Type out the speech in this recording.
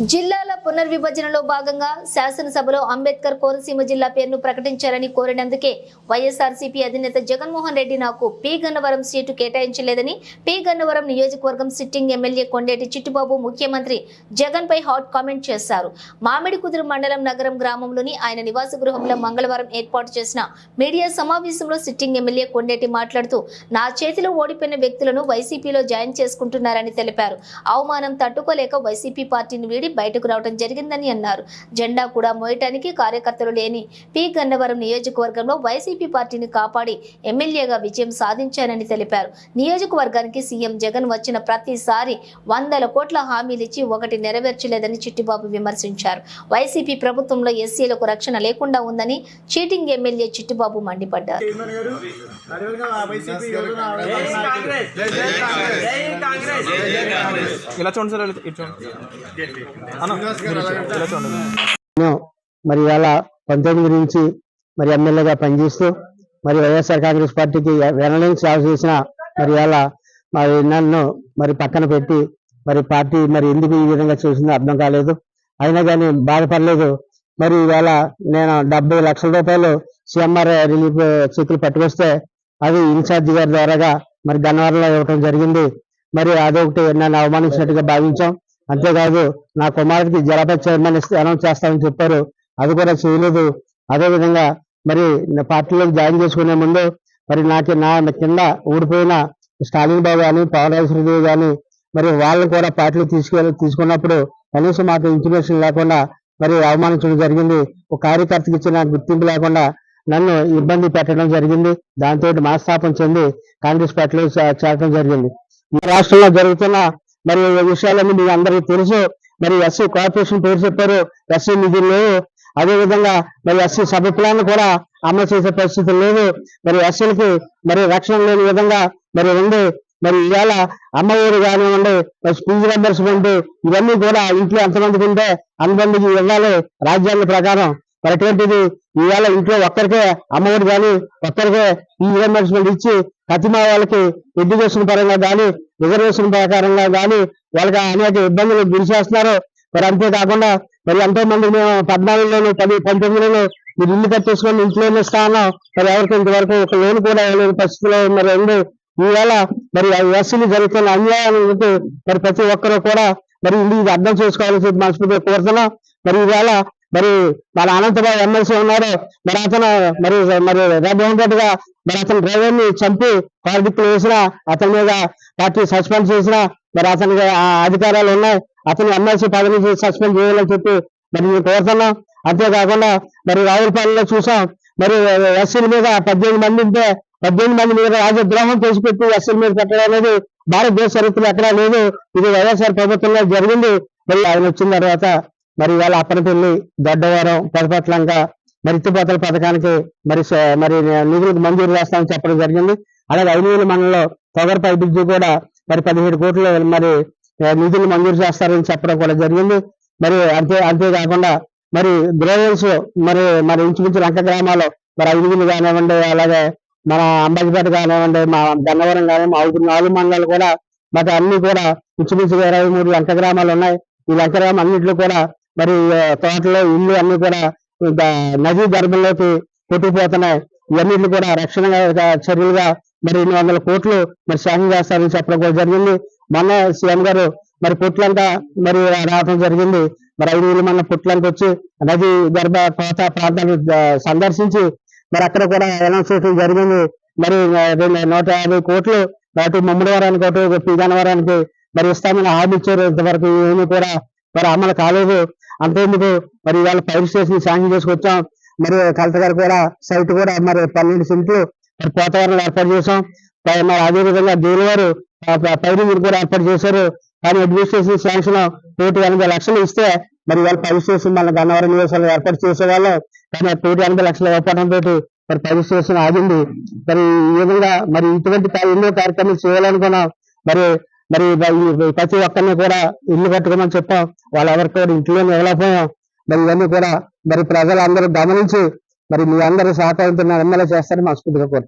జిల్లాల పునర్విభజనలో భాగంగా శాసనసభలో అంబేద్కర్ కోనసీమ జిల్లా పేరును ప్రకటించాలని కోరినందుకే వైఎస్ఆర్సీపీ అధినేత జగన్మోహన్ రెడ్డి నాకు పి. గన్నవరం సీటు కేటాయించలేదని పి. గన్నవరం నియోజకవర్గం సిట్టింగ్ ఎమ్మెల్యే కొండేటి చిట్టుబాబు ముఖ్యమంత్రి జగన్ పై హాట్ కామెంట్ చేశారు. మామిడి కుదురు మండలం నగరం గ్రామంలోని ఆయన నివాస గృహంలో మంగళవారం ఏర్పాటు చేసిన మీడియా సమావేశంలో సిట్టింగ్ ఎమ్మెల్యే కొండేటి మాట్లాడుతూ నా చేతిలో ఓడిపోయిన వ్యక్తులను వైసీపీలో జాయిన్ చేసుకుంటున్నారని తెలిపారు. అవమానం తట్టుకోలేక వైసీపీ పార్టీని వీడి బయటకు రావడం జరిగిందని అన్నారు. జెండా కూడా మోయటానికి కార్యకర్తలు లేని పి. గన్నవరం నియోజకవర్గంలో వైసీపీ పార్టీని కాపాడి ఎమ్మెల్యేగా విజయం సాధించానని తెలిపారు. నియోజకవర్గానికి సీఎం జగన్ వచ్చిన ప్రతిసారి వందల కోట్ల హామీలిచ్చి ఒకటి నెరవేర్చలేదని చిట్టిబాబు విమర్శించారు. వైసీపీ ప్రభుత్వంలో ఎస్సీలకు రక్షణ లేకుండా ఉందని చీటింగ్ ఎమ్మెల్యే చిట్టిబాబు మండిపడ్డారు. కాంగ్రెస్. జై కాంగ్రెస్. ఇలా చూడండి సార్ చూడండి. మరి ఇవాళ పంతొమ్మిది నుంచి మరి ఎమ్మెల్యేగా పనిచేస్తూ మరి వైఎస్ఆర్ కాంగ్రెస్ పార్టీకి వెనలేని సేవ చేసిన మరి ఇవాళ మరి నన్ను మరి పక్కన పెట్టి మరి పార్టీ మరి ఎందుకు ఈ విధంగా చూసిందో అర్థం కాలేదు. అయినా కానీ బాధపడలేదు. మరి ఇవాళ నేను డెబ్బై లక్షల రూపాయలు సిఎంఆర్ రిలీఫ్ చెక్కులు పట్టుకొస్తే అవి ఇన్ఛార్జి గారి ద్వారాగా మరి గన్నవరంలో ఇవ్వటం జరిగింది. మరి అదొకటి నన్ను అవమానించినట్టుగా భావించాం. అంతేకాదు నా కుమారుడికి జలపతి చైర్మన్ అనౌన్స్ చేస్తామని చెప్పారు. అది కూడా చేయలేదు. అదేవిధంగా మరి పార్టీలోకి జాయిన్ చేసుకునే ముందు మరి నాకు నా కింద ఊడిపోయిన స్టాలిన్ బాబు కానీ పవన్ కానీ మరి వాళ్ళని కూడా పార్టీలో తీసుకెళ్ళి తీసుకున్నప్పుడు కనీసం మాకు ఇంటిమేషన్ లేకుండా మరి అవమానించడం జరిగింది. ఒక కార్యకర్తకి ఇచ్చిన గుర్తింపు లేకుండా నన్ను ఇబ్బంది పెట్టడం జరిగింది. దాంతో మనస్తాపం చెంది కాంగ్రెస్ పార్టీలో చేరడం జరిగింది. ఈ రాష్ట్రంలో జరుగుతున్న మరి విషయాలన్నీ మీకు అందరికీ తెలుసు. మరి ఎస్సీ కార్పొరేషన్ పేరు చెప్పారు. ఎస్సీ నిధులు లేవు. అదేవిధంగా మరి ఎస్సీ సభ ప్లాన్ కూడా అమలు చేసే పరిస్థితి లేదు. మరి ఎస్సీలకి మరి రక్షణ లేని విధంగా మరి ఉంది. మరి ఇవాళ అమ్మఒడి కానివ్వండి మరి స్కూల్ మెంబర్స్ ఇవన్నీ కూడా ఇంట్లో ఎంతమందికి ఉంటే అంతమందికి ఇవ్వాలి. రాజ్యాంగ ప్రకారం మరి అటువంటిది ఇవాళ ఇంట్లో ఒక్కరికే అమ్మఒడి కానీ ఒక్కరికే ఈ రిజర్వేషన్లు ఇచ్చి ప్రతిమా వాళ్ళకి ఎడ్యుకేషన్ పరంగా కానీ రిజర్వేషన్ ప్రకారంగా కానీ వాళ్ళకి అనేక ఇబ్బందులు గురి చేస్తున్నారు. మరి అంతేకాకుండా మరి ఎంతో మంది మేము పద్నాలుగులోను పది పంతొమ్మిదిలోను మీరు ఇల్లు కట్టేసుకొని ఇంట్లోనే స్థానం మరి ఎవరికి ఇంతవరకు ఒక లోన్ కూడా ఇవ్వలేని పరిస్థితిలో మరి ఉంది. ఈవేళ మరి ఎస్సీలు జరుగుతున్న అన్యాయానికి మరి ప్రతి ఒక్కరూ కూడా మరి ఇల్లు ఇది అర్థం చేసుకోవాలని మనస్ఫూర్తిగా కోరుతున్నాం. మరి ఈవేళ మరి మన అనంతబాబు ఎమ్మెల్సీ ఉన్నారు మరి అతను మరి మరి రాజమోహన్ రెడ్డిగా మరి అతని డ్రైవర్ని చంపి కార్మికులు వేసిన అతని మీద పార్టీ సస్పెండ్ చేసిన మరి అతనికి ఆ అధికారాలు ఉన్నాయి. అతని ఎమ్మెల్సీ పదవి నుంచి సస్పెండ్ చేయాలని చెప్పి మరి మేము కోరుతున్నాం. అంతేకాకుండా మరి రావులపాలెంలో చూసాం. మరి ఎస్సీల మీద పద్దెనిమిది మంది ఉంటే పద్దెనిమిది మంది మీద రాజద్రోహం చేసిపెట్టి ఎస్సీల మీద పెట్టడం అనేది భారతదేశ చరిత్రలో ఎక్కడా లేదు. ఇది వైఎస్ఆర్ ప్రభుత్వంలో జరిగింది. మళ్ళీ ఆయన వచ్చిన తర్వాత మరి ఇవాళ అప్పనపల్లి దొడ్డవరం పెదపట్లంక మరి ఎత్తిపోతల పథకానికి మరి మరి నిధులకు మంజూరు చేస్తామని చెప్పడం జరిగింది. అలాగే ఐదు మండలంలో తొగరపై బ్రిడ్జి కూడా మరి పదిహేడు కోట్లు మరి నిధులు మంజూరు చేస్తారని చెప్పడం కూడా జరిగింది. మరి అంతే అంతేకాకుండా మరి గ్రోవెల్స్ మరి మరి ఇంచుమించు లంక గ్రామాలు మరి ఐదుగురు కానివ్వండి అలాగే మన అంబాజీపేట కానివ్వండి మా గన్నవరం కానివ్వండి మా ఐదు నాలుగు మండలాలు కూడా మరి అన్ని కూడా ఇంచుమించు ఇరవై మూడు లంక గ్రామాలు ఉన్నాయి. ఈ లంక గ్రామం అన్నింటిలో కూడా మరి తోటలో ఇల్లు అన్ని కూడా ఇంకా నదీ గర్భంలోకి కొట్టుకుపోతున్నాయి. ఇవన్నిటిని కూడా రక్షణ చర్యలుగా మరి ఎన్ని వందల కోట్లు మరి సాయం చేస్తారని చెప్పడం కూడా జరిగింది. మొన్న సీఎం గారు మరి పుట్లంతా మరి రావడం జరిగింది. మరి ఐదు వేలు మన పుట్లంక వచ్చి నది గర్భ కోత ప్రాంతాన్ని సందర్శించి మరి అక్కడ కూడా అనౌన్స్ చేయడం జరిగింది. మరి రెండు నూట యాభై కోట్లు అటు ముమ్మడివారానికి అటు పీగనవరానికి మరి ఇస్తామని హామీ ఇచ్చారు. ఇంతవరకు ఏమీ కూడా మరి అమలు కాలేదు. అంతేందుకు మరి ఇవాళ ఫైర్ స్టేషన్ శాంక్షన్ చేసుకొచ్చాం. మరి కలెక్టర్ గారు కూడా సైట్ కూడా మరి పన్నెండు సెంట్లు మరి పోతవరం ఏర్పాటు చేసాం పై- మరి అదే విధంగా దేవుని వారు పైరింగ్ కూడా ఏర్పాటు చేశారు. కానీ అడ్మినిస్ట్రేషన్ శాంక్షన్ కోటి ఎనభై లక్షలు ఇస్తే మరి వాళ్ళ ఫైర్ స్టేషన్ మన గన్నవరం నియోజకవర్గం ఏర్పాటు చేసేవాళ్ళు. కానీ ఆ కోటి ఎనభై లక్షలు ఇవ్వడం మరి ఫైర్ స్టేషన్ ఆగింది. మరి ఈ విధంగా మరి ఇటువంటి ఎన్నో కార్యక్రమాలు చేయాలనుకున్నాం. మరి మరి ప్రతి ఒక్కరిని కూడా ఇల్లు కట్టుకోమని చెప్పాం. వాళ్ళు ఎవరికి కూడా ఇంట్లోనే ఇవ్వలేకపోయాం. మరి ఇవన్నీ కూడా మరి ప్రజలందరూ గమనించి మరి మీ అందరూ సహకారంతో ఎమ్మెల్యే చేస్తారని మనస్ఫూర్తిగా కోరుతాం